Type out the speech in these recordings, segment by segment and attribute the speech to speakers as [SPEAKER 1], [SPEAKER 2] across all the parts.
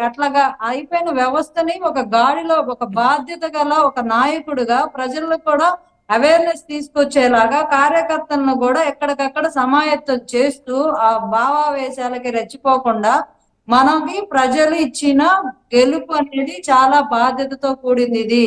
[SPEAKER 1] అట్లాగా అయిపోయిన వ్యవస్థని ఒక గాడిలో ఒక బాధ్యత గల ఒక నాయకుడుగా ప్రజలను కూడా అవేర్నెస్ తీసుకొచ్చేలాగా కార్యకర్తలను కూడా ఎక్కడికక్కడ సమాయత్తం చేస్తూ ఆ భావావేశాలకి రెచ్చిపోకుండా మనకి ప్రజలు ఇచ్చిన గెలుపు అనేది చాలా బాధ్యతతో కూడింది ఇది.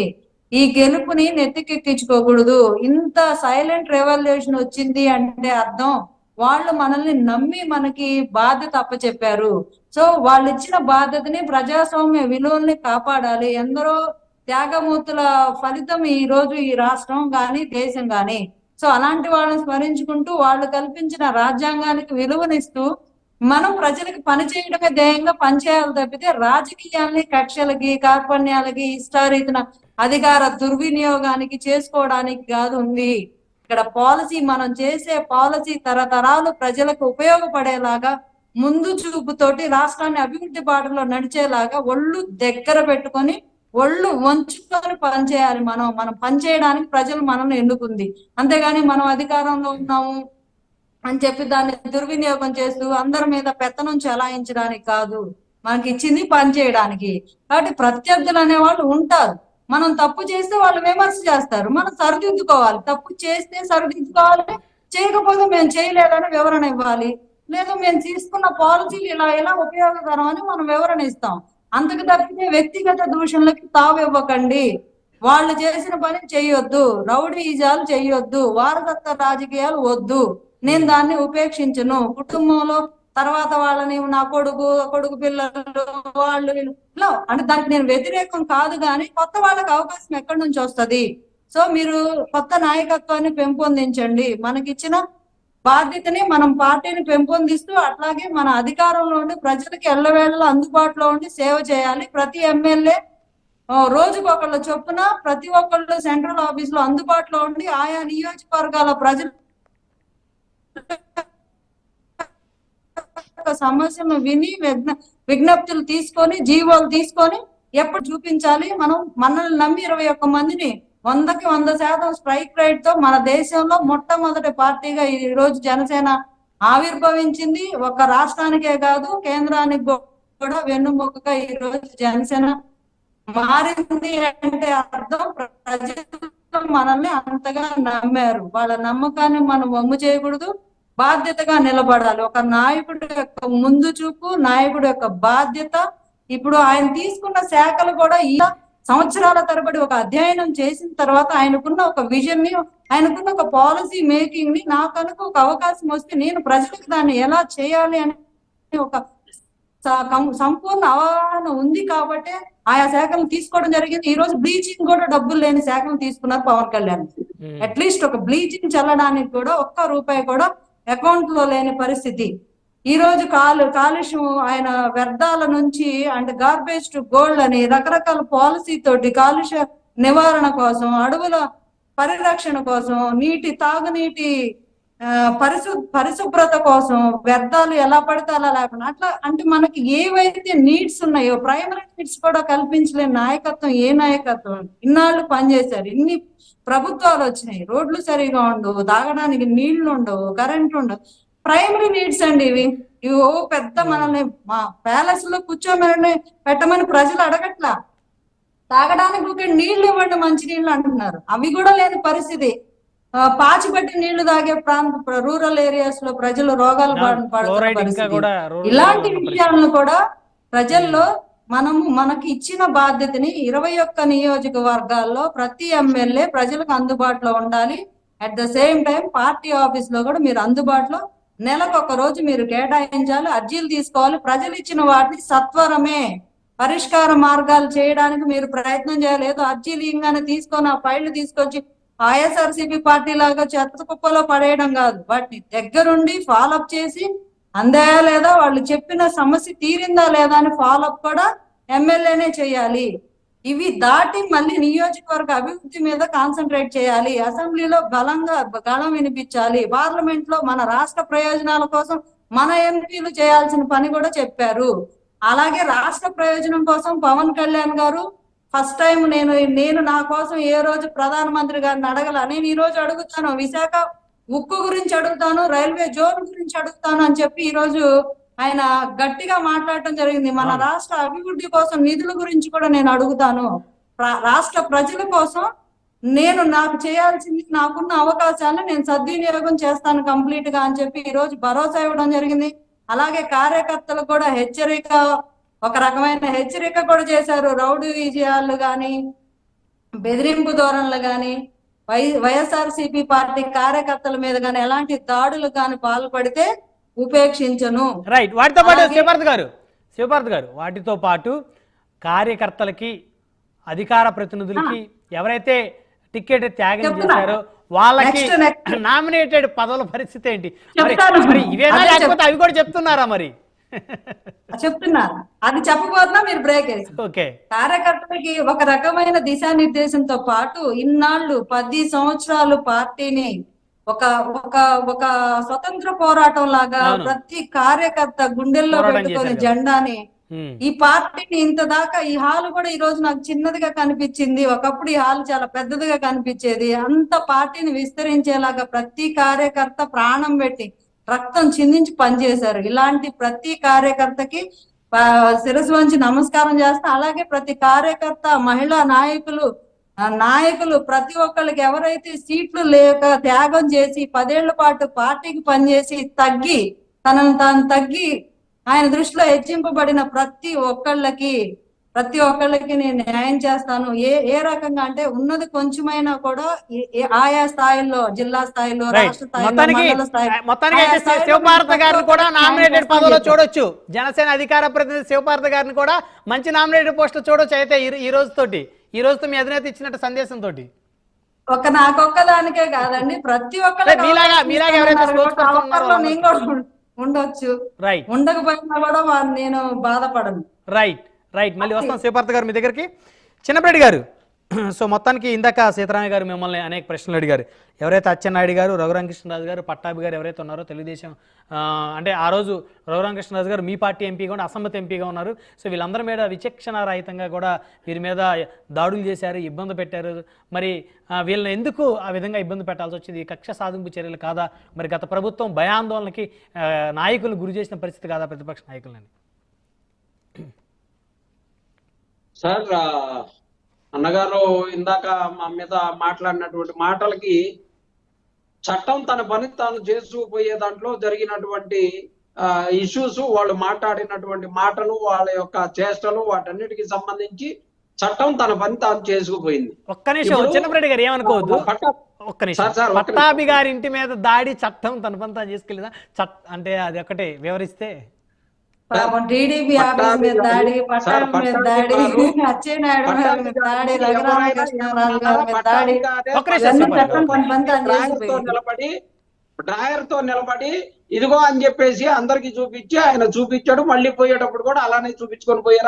[SPEAKER 1] ఈ గెలుపుని నెత్తికెక్కించుకోకూడదు. ఇంత సైలెంట్ రెవల్యూషన్ వచ్చింది అంటే అర్థం వాళ్ళు మనల్ని నమ్మి మనకి బాధ్యత అప్పచెప్పారు. సో వాళ్ళు ఇచ్చిన బాధ్యతని ప్రజాస్వామ్య విలువల్ని కాపాడాలి. ఎందరో త్యాగమూర్తుల ఫలితం ఈ రోజు ఈ రాష్ట్రం గాని దేశం గాని. సో అలాంటి వాళ్ళని స్మరించుకుంటూ వాళ్ళు కల్పించిన రాజ్యాంగానికి విలువనిస్తూ మనం ప్రజలకు పని చేయడమే ధ్యేయంగా పనిచేయాలి తప్పితే రాజకీయాల్ని కక్షలకి కార్పణ్యాలకి ఇష్టారీతన అధికార దుర్వినియోగానికి చేసుకోవడానికి కాదు ఉంది. ఇక్కడ పాలసీ మనం చేసే పాలసీ తరతరాలు ప్రజలకు ఉపయోగపడేలాగా ముందు చూపుతోటి రాష్ట్రాన్ని అభివృద్ధి బాటలో నడిచేలాగా ఒళ్ళు దగ్గర పెట్టుకొని ఒళ్ళు వంచుకొని పనిచేయాలి మనం. మనం పనిచేయడానికి ప్రజలు మనల్ని ఎన్నుకుంది. అంతేగాని మనం అధికారంలో ఉన్నాము అని చెప్పి దాన్ని దుర్వినియోగం చేస్తూ అందరి మీద పెత్తనం చెలాయించడానికి కాదు. మనకి ఇచ్చింది పని చేయడానికి కాబట్టి ప్రత్యర్థులు అనేవాళ్ళు ఉంటారు. మనం తప్పు చేస్తే వాళ్ళు విమర్శ చేస్తారు. మనం సరిదిద్దుకోవాలి. తప్పు చేస్తే సరిదిద్దుకోవాలి. చేయకపోతే మేము చేయలేదని వివరణ ఇవ్వాలి. లేదా మేము తీసుకున్న పాలసీలు ఇలా ఇలా ఉపయోగకరం అని మనం వివరణ ఇస్తాం. అంతకు తప్పితే వ్యక్తిగత దూషణలకి తావు ఇవ్వకండి వాళ్ళు చేసిన పని చెయ్యొద్దు రౌడీ ఈజాలు చెయ్యొద్దు వారసత్వ రాజకీయాలు వద్దు. నేను దాన్ని ఉపేక్షించను. కుటుంబంలో తర్వాత వాళ్ళని నా కొడుకు కొడుకు పిల్లలు వాళ్ళు ఇలా అంటే దానికి నేను వ్యతిరేకం కాదు కానీ కొత్త వాళ్ళకి అవకాశం ఎక్కడి నుంచి వస్తది? సో మీరు కొత్త నాయకత్వాన్ని పెంపొందించండి. మనకిచ్చిన బాధ్యతని మనం పార్టీని పెంపొందిస్తూ అట్లాగే మన అధికారంలో ఉండి ప్రజలకు ఎల్లవేళలా అందుబాటులో ఉండి సేవ చేయాలి. ప్రతి ఎమ్మెల్యే రోజుకు ఒకళ్ళ చొప్పున ప్రతి ఒక్కళ్ళు సెంట్రల్ ఆఫీస్లో అందుబాటులో ఉండి ఆయా నియోజకవర్గాల ప్రజలు సమస్యలను విని విజ్ఞ- విజ్ఞప్తులు తీసుకొని జీవోలు తీసుకొని ఎప్పుడు చూపించాలి? మనం మనల్ని నమ్మి ఇరవై ఒక్క మందిని వందకి వంద శాతం స్ట్రైక్ రేట్తో మన దేశంలో మొట్టమొదటి పార్టీగా ఈ రోజు జనసేన ఆవిర్భవించింది. ఒక రాష్ట్రానికే కాదు కేంద్రానికి కూడా వెన్నుముకగా ఈ రోజు జనసేన మారింది అంటే అర్థం. ప్రజలు మనల్ని అంతగా నమ్మారు. వాళ్ళ నమ్మకాన్ని మనం వమ్ము చేయకూడదు. బాధ్యతగా నిలబడాలి. ఒక నాయకుడి యొక్క ముందు చూపు నాయకుడు యొక్క బాధ్యత. ఇప్పుడు ఆయన తీసుకున్న శాఖలు కూడా ఇలా సంవత్సరాల తరబడి ఒక అధ్యయనం చేసిన తర్వాత ఆయనకున్న ఒక విజన్ని ఆయనకున్న ఒక పాలసీ మేకింగ్ని నాకు కనుక ఒక అవకాశం వస్తే నేను ప్రజలకు దాన్ని ఎలా చేయాలి అని ఒక సంపూర్ణ అవగాహన ఉంది కాబట్టి ఆయా శాఖలు తీసుకోవడం జరిగింది. ఈ రోజు బ్లీచింగ్ కూడా డబ్బులు లేని శాఖలు తీసుకున్నారు పవన్ కళ్యాణ్. అట్లీస్ట్ ఒక బ్లీచింగ్ చల్లడానికి కూడా ఒక్క రూపాయి కూడా అకౌంట్లో లేని పరిస్థితి. ఈ రోజు కాలు కాలుష్యం ఆయన వ్యర్థాల నుంచి అంటే గార్బేజ్ టు గోల్డ్ అని రకరకాల పాలసీ తోటి కాలుష్య నివారణ కోసం అడవుల పరిరక్షణ కోసం నీటి తాగునీటి పరిశు పరిశుభ్రత కోసం వ్యర్థాలు ఎలా పడితే అలా లేకుండా అట్లా అంటే మనకి ఏవైతే నీడ్స్ ఉన్నాయో ప్రైమరీ నీడ్స్ కూడా కల్పించలేని నాయకత్వం ఏ నాయకత్వం? ఇన్నాళ్ళు పనిచేశారు ఇన్ని ప్రభుత్వాలు వచ్చినాయి. రోడ్లు సరిగా ఉండవు తాగడానికి నీళ్ళు ఉండవు కరెంట్ ఉండవు. ప్రైమరీ నీడ్స్ అండి ఇవి. ఇవి ఓ పెద్ద మనల్ని మా ప్యాలెస్లో కూర్చోమని పెట్టమని ప్రజలు అడగట్లా. తాగడానికి ఒక నీళ్ళు ఇవ్వండి మంచి నీళ్ళు అంటున్నారు. అవి కూడా లేని పరిస్థితి. పాచిపట్టి నీళ్ళు తాగే ప్రాంత రూరల్ ఏరియాస్లో ప్రజలు రోగాలు బారిన పడుతున్న
[SPEAKER 2] ఫ్లోరైడ్ ఇంకా
[SPEAKER 1] పరిస్థితి.
[SPEAKER 2] కూడా rural
[SPEAKER 1] ఇలాంటి విషయాలను కూడా ప్రజల్లో మనము మనకి ఇచ్చిన బాధ్యతని ఇరవై ఒక్క నియోజకవర్గాల్లో ప్రతి ఎమ్మెల్యే ప్రజలకు అందుబాటులో ఉండాలి. At the same time party ఆఫీస్లో కూడా మీరు అందుబాటులో నెలకు ఒక రోజు మీరు కేటాయించాలి అర్జీలు తీసుకోవాలి ప్రజలు ఇచ్చిన వాటిని సత్వరమే పరిష్కార మార్గాలు చేయడానికి మీరు ప్రయత్నం చేయలేదు అర్జీలు ఇంగానే తీసుకొని ఆ ఫైళ్ళు తీసుకొచ్చి ఐఎస్ఆర్సీపీ పార్టీ లాగా చెత్త కుప్పలో పడేయడం కాదు. వాటిని దగ్గరుండి ఫాలోఅప్ చేసి అందాయా లేదా వాళ్ళు చెప్పిన సమస్య తీరిందా లేదా అని ఫాలోఅప్ కూడా ఎమ్మెల్యేనే చేయాలి. ఇవి దాటి మళ్ళీ నియోజకవర్గ అభివృద్ధి మీద కాన్సన్ట్రేట్ చేయాలి. అసెంబ్లీలో బలంగా గళం వినిపించాలి. పార్లమెంట్లో మన రాష్ట్ర ప్రయోజనాల కోసం మన ఎంపీలు చేయాల్సిన పని కూడా చెప్పారు. అలాగే రాష్ట్ర ప్రయోజనం కోసం పవన్ కళ్యాణ్ గారు ఫస్ట్ టైం నేను నేను నా కోసం ఏ రోజు ప్రధానమంత్రి గారిని అడగల నేను ఈ రోజు అడుగుతాను విశాఖ ఉక్కు గురించి అడుగుతాను రైల్వే జోన్ గురించి అడుగుతాను అని చెప్పి ఈ రోజు ఆయన గట్టిగా మాట్లాడటం జరిగింది. మన. రాష్ట్ర అభివృద్ధి కోసం నిధుల గురించి కూడా నేను అడుగుతాను. రా- రాష్ట్ర ప్రజల కోసం నేను నాకు చేయాల్సింది నాకున్న అవకాశాలను నేను సద్వినియోగం చేస్తాను కంప్లీట్గా అని చెప్పి ఈ రోజు భరోసా ఇవ్వడం జరిగింది. అలాగే కార్యకర్తలు కూడా హెచ్చరిక ఒక రకమైన హెచ్చరిక కూడా చేశారు. రౌడీ విజయాలు గాని బెదిరింపు ధోరణులు గాని వై వైఎస్ఆర్సీపీ పార్టీ కార్యకర్తల మీద గాని ఎలాంటి దాడులు గాని పాల్పడితే ఉపేక్షించను.
[SPEAKER 2] రైట్ వాటితో పాటు శివపార్త్ గారు శివపార్త్ గారు వాటితో పాటు కార్యకర్తలకి అధికార ప్రతినిధులకి ఎవరైతే టికెట్ త్యాగం. చేశారో వాళ్ళకి. నామినేటెడ్ పదవుల పరిస్థితి ఏంటి? మరి ఇవేనా లేకపోతే అవి కూడా చెప్తున్నారా మరి?
[SPEAKER 1] చెప్తున్నారు అది చెప్పబోతున్నా మీరు బ్రేక్
[SPEAKER 2] ఓకే.
[SPEAKER 1] కార్యకర్తలకి ఒక రకమైన దిశానిర్దేశంతో పాటు ఇన్నాళ్ళు పది సంవత్సరాలు పార్టీని ఒక ఒక ఒక స్వతంత్ర పోరాటం లాగా. ప్రతి కార్యకర్త గుండెల్లో పెట్టుకొని. జెండాని ఈ పార్టీని ఇంత దాకా ఈ హాల్ కూడా ఈ రోజు నాకు చిన్నదిగా కనిపించింది ఒకప్పుడు ఈ హాల్ చాలా పెద్దదిగా కనిపించేది అంత పార్టీని విస్తరించేలాగా ప్రతి కార్యకర్త ప్రాణం పెట్టి రక్తం చిందించి పనిచేశారు ఇలాంటి ప్రతి కార్యకర్తకి శిరస్సు వంచి నమస్కారం చేస్తా అలాగే ప్రతి కార్యకర్త మహిళా నాయకులు నాయకులు ప్రతి ఒక్కళ్ళకి ఎవరైతే సీట్లు లేక త్యాగం చేసి పదేళ్ళ పాటు పార్టీకి పనిచేసి తగ్గి తనను తాను తగ్గి ఆయన దృష్టిలో హెచ్చింపబడిన ప్రతి ఒక్కళ్ళకి ప్రతి ఒక్కళ్ళకి నేను న్యాయం చేస్తాను. ఏ ఏ రకంగా అంటే ఉన్నది కొంచెమైనా కూడా ఆయా స్థాయిలో జిల్లా స్థాయిలో రాష్ట్ర స్థాయిలో
[SPEAKER 2] గారిని కూడా నామినేటెడ్ పదవిలో చూడొచ్చు. జనసేన అధికార ప్రతినిధి శివపార్త గారిని కూడా మంచి నామినేటెడ్ పోస్ట్ చూడొచ్చు అయితే ఈ- ఈ రోజుతోటి. ఈ రోజుతో మీ అధినేత ఇచ్చినట్టు సందేశం తోటి
[SPEAKER 1] ఒక నాకొక్కదానికే కాదండి ప్రతి ఒక్కరికి
[SPEAKER 2] మీలాగా- మీలాగా ఎవరైతే
[SPEAKER 1] నేను కూడా ఉండొచ్చు.
[SPEAKER 2] రైట్
[SPEAKER 1] ఉండకపోయినా కూడా నేను బాధపడను.
[SPEAKER 2] రైట్ రైట్ మళ్ళీ వస్తాం శివపార్త గారు మీ దగ్గరికి. చిన్నప్పటి గారు సో మొత్తానికి ఇందాక సీతారామయ్య గారు మిమ్మల్ని అనేక ప్రశ్నలు అడిగారు. ఎవరైతే అచ్చెన్నాయుడు గారు రఘురామకృష్ణరాజు గారు పట్టాభి గారు ఎవరైతే ఉన్నారో తెలుగుదేశం అంటే ఆ రోజు రఘురామకృష్ణరాజు గారు మీ పార్టీ ఎంపీగా ఉండి అసమ్మతి ఎంపీగా ఉన్నారు. సో వీళ్ళందరి మీద విచక్షణ రహితంగా కూడా వీరి మీద దాడులు చేశారు ఇబ్బంది పెట్టారు. మరి వీళ్ళని ఎందుకు ఆ విధంగా ఇబ్బంది పెట్టాల్సి వచ్చింది? ఈ కక్ష సాధింపు చర్యలు కాదా? మరి గత ప్రభుత్వం భయాందోళనకి నాయకులు గురి చేసిన పరిస్థితి కాదా? ప్రతిపక్ష నాయకులని.
[SPEAKER 3] సార్ అన్నగారు ఇందాక మా మీద మాట్లాడినటువంటి మాటలకి చట్టం తన పని తాను చేసుకుపోయే దాంట్లో జరిగినటువంటి ఇష్యూస్ వాళ్ళు మాట్లాడినటువంటి మాటలు వాళ్ళ యొక్క చేష్టలు వాటన్నిటికి సంబంధించి చట్టం తన పని తాను చేసుకుపోయింది.
[SPEAKER 2] ఒక్క నిమిషం చిన్నప్పటి గారు ఏమనుకోవద్దు? ఒక్క నిమిషం. పట్టాభి గారి ఇంటి మీద దాడి చట్టం తన పని తాను చేసుకెళ్ళిందా? చట్ అంటే అది ఒకటే వివరిస్తే
[SPEAKER 1] పాపం టీడీపీ ఆఫీస్ మీద దాడి మీద దాడి అచ్చెన్నాయుడు మీద దాడి గారి మీద దాడి
[SPEAKER 3] నిలబడి డ్రాయర్తో నిలబడి ఇదిగో అని చెప్పేసి అందరికి చూపించి ఆయన చూపించాడు మళ్ళీ పోయేటప్పుడు కూడా అలానే చూపించుకొని పోయారు?